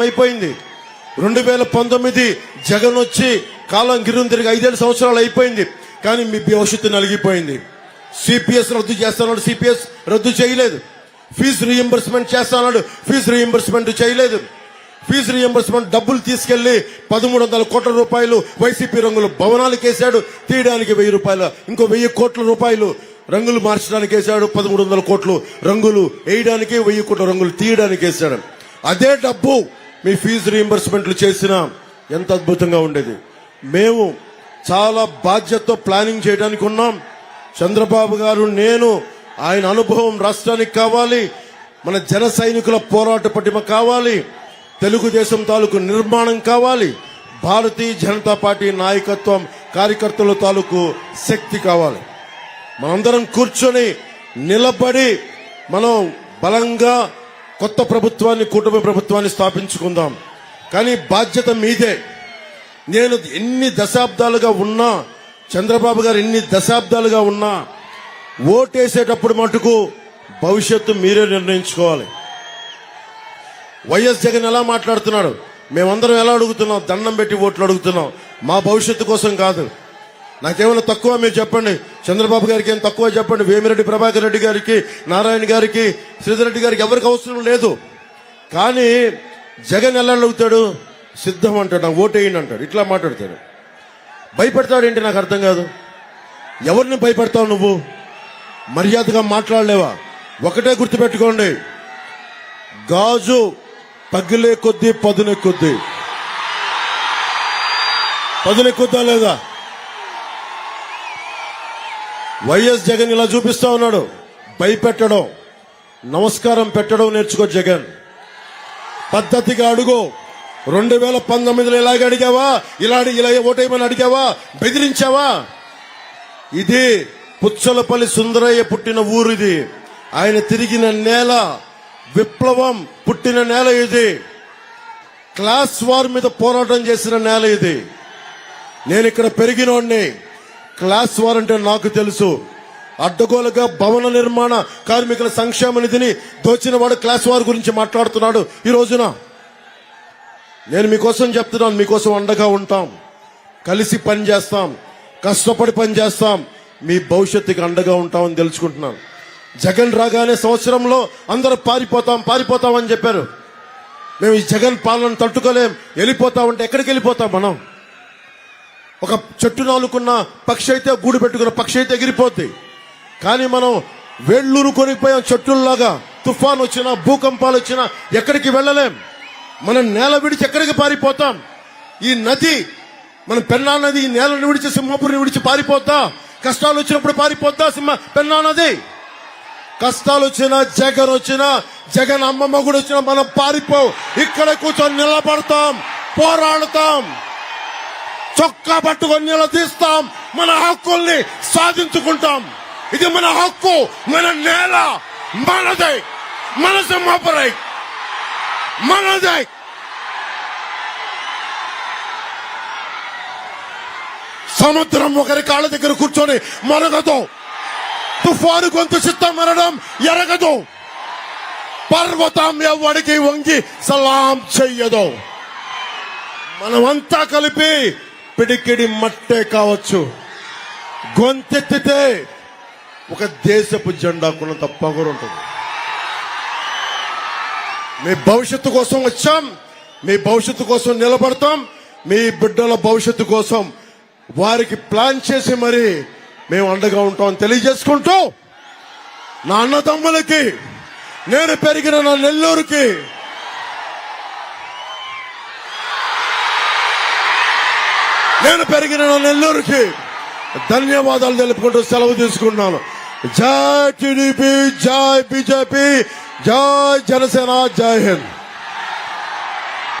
అయిపోయింది. రెండు వేల పంతొమ్మిది జగన్ వచ్చి కాలం గిరుం తిరిగి ఐదేడు సంవత్సరాలు అయిపోయింది. కానీ మీ భవిష్యత్తు నలిగిపోయింది. సిపిఎస్ రద్దు చేస్తున్నాడు. సిపిఎస్ రద్దు చేయలేదు. ఫీజు రీఎంబర్స్మెంట్ చేస్తున్నాడు. ఫీజు రీఎంబర్స్మెంట్ చేయలేదు. ఫీజు రీఎంబర్స్మెంట్ డబ్బులు తీసుకెళ్ళి పదమూడు వందల కోట్ల రూపాయలు వైసీపీ రంగులు భవనాలకు వేశాడు. తీయడానికి వెయ్యి రూపాయలు ఇంకో వెయ్యి కోట్ల రూపాయలు రంగులు మార్చడానికి వేశాడు. పదమూడు వందల కోట్లు రంగులు వేయడానికి వెయ్యి కోట్ల రంగులు తీయడానికి వేశాడు. అదే డబ్బు మీ ఫీజు రీఎంబర్స్మెంట్లు చేసినా ఎంత అద్భుతంగా ఉండేది. మేము చాలా బాధ్యతతో ప్లానింగ్ చేయడానికి ఉన్నాం. చంద్రబాబు గారు నేను ఆయన అనుభవం రాష్ట్రానికి కావాలి. మన జన సైనికుల పోరాట పటిమ కావాలి. తెలుగుదేశం తాలూకు నిర్మాణం కావాలి. భారతీయ జనతా పార్టీ నాయకత్వం కార్యకర్తల తాలూకు శక్తి కావాలి. మనందరం కూర్చొని నిలబడి మనం బలంగా కొత్త ప్రభుత్వాన్ని కుటుంబ ప్రభుత్వాన్ని స్థాపించుకుందాం. కానీ బాధ్యత మీదే. నేను ఎన్ని దశాబ్దాలుగా ఉన్నా చంద్రబాబు గారు ఎన్ని దశాబ్దాలుగా ఉన్నా ఓటేసేటప్పుడు మటుకు భవిష్యత్తు మీరే నిర్ణయించుకోవాలి. వైఎస్ జగన్ ఎలా మాట్లాడుతున్నాడు? మేమందరం ఎలా అడుగుతున్నాం? దండం పెట్టి ఓట్లు అడుగుతున్నాం. మా భవిష్యత్తు కోసం కాదు. నాకేమైనా తక్కువ మీరు చెప్పండి. చంద్రబాబు గారికి ఏం తక్కువ చెప్పండి. వేమిరెడ్డి ప్రభాకర్ రెడ్డి గారికి నారాయణ గారికి శ్రీధర్ రెడ్డి గారికి ఎవరికి అవసరం లేదు. కానీ జగన్ ఎలా అడుగుతాడు సిద్ధం అంటాడు నాకు ఓటేయండి అంటాడు. ఇట్లా మాట్లాడతాడు. ఏంటి నాకు అర్థం కాదు. ఎవరిని భయపెడతావు నువ్వు? మర్యాదగా మాట్లాడలేవా? ఒకటే గుర్తుపెట్టుకోండి. గాజు పగిలే కొద్దీ పదునే కొద్దీ. పదునే కొద్దా లేదా? వైఎస్ జగన్ ఇలా చూపిస్తా ఉన్నాడు. భయపెట్టడం నమస్కారం పెట్టడం నేర్చుకో జగన్. పద్ధతిగా అడుగు. రెండు వేల పంతొమ్మిదిలో ఇలాగ అడిగావా? ఇలా ఇలా ఓటేయమని అడిగావా? బెదిరించావా? ఇది పుచ్చలపల్లి సుందరయ్య పుట్టిన ఊరు ఇది. ఆయన తిరిగిన నేల విప్లవం పుట్టిన నేల ఇది. క్లాస్ వార్ మీద పోరాటం చేసిన నేల ఇది. నేను ఇక్కడ పెరిగినోడిని క్లాస్ వార్ అంటే నాకు తెలుసు. అడ్డగోలుగా భవన నిర్మాణ కార్మికుల సంక్షేమ నిధిని దోచిన వాడు క్లాస్ వార్ గురించి మాట్లాడుతున్నాడు ఈ రోజున. నేను మీకోసం చెప్తున్నాను మీకోసం అండగా ఉంటాం. కలిసి పని చేస్తాం కష్టపడి పని చేస్తాం. మీ భవిష్యత్తుకి అండగా ఉంటామని తెలుసుకుంటున్నాను. జగన్ రాగానే సంవత్సరంలో అందరూ పారిపోతాం పారిపోతాం అని చెప్పారు. మేము ఈ జగన్ పాలన తట్టుకోలేం. వెళ్ళిపోతామంటే ఎక్కడికి వెళ్ళిపోతాం మనం? ఒక చెట్టు నాలుకున్న పక్షి అయితే గూడు పెట్టుకున్న పక్షి అయితే ఎగిరిపోద్ది. కానీ మనం వేళ్ళూరు కొనిపోయాం చెట్టుల్లాగా తుఫాన్ వచ్చినా భూకంపాలు వచ్చినా ఎక్కడికి వెళ్ళలేం. మనం నేల విడిచి ఎక్కడికి పారిపోతాం? ఈ నది మన పెన్నా నది ఈ నేలను విడిచి సింహపురిని విడిచి పారిపోతా కష్టాలు వచ్చినప్పుడు పారిపోతా సింహ పెన్నా నది? కష్టాలు వచ్చినా జగన్ వచ్చినా జగన్ అమ్మమ్మ కూడా వచ్చినా మనం పారిపో. ఇక్కడ కూర్చొని నిలబడతాం పోరాడతాం. చొక్కా పట్టుకొని నిలదీస్తాం. మన హక్కుల్ని సాధించుకుంటాం. ఇది మన హక్కు మన నేల. మనదే. మన సింహపురై. మనదే. సముద్రం ఒకరి కాళ్ళ దగ్గర కూర్చొని మరగదు. తుఫాను గొంతు చిత్తం మరణం ఎరగదు. పర్వతం ఎవడికి వంగి సలాం చెయ్యదు. మనమంతా కలిపి పిడికిడి మట్టే కావచ్చు. గొంతెత్తితే ఒక దేశపు జెండా కొనంత ఉంటుంది మీ భవిష్యత్తు కోసం వచ్చాం. మీ భవిష్యత్తు కోసం నిలబడతాం. మీ బిడ్డల భవిష్యత్తు కోసం వారికి ప్లాన్ చేసి మరి మేము అండగా ఉంటాం తెలియజేసుకుంటూ నా అన్నదమ్ములకి నేను పెరిగిన నా నెల్లూరుకి నేను పెరిగిన నెల్లూరుకి ధన్యవాదాలు తెలుపుకుంటూ సెలవు తీసుకున్నాను. జై టీడీపీ జై బీజేపీ జై జనసేన జై హింద్.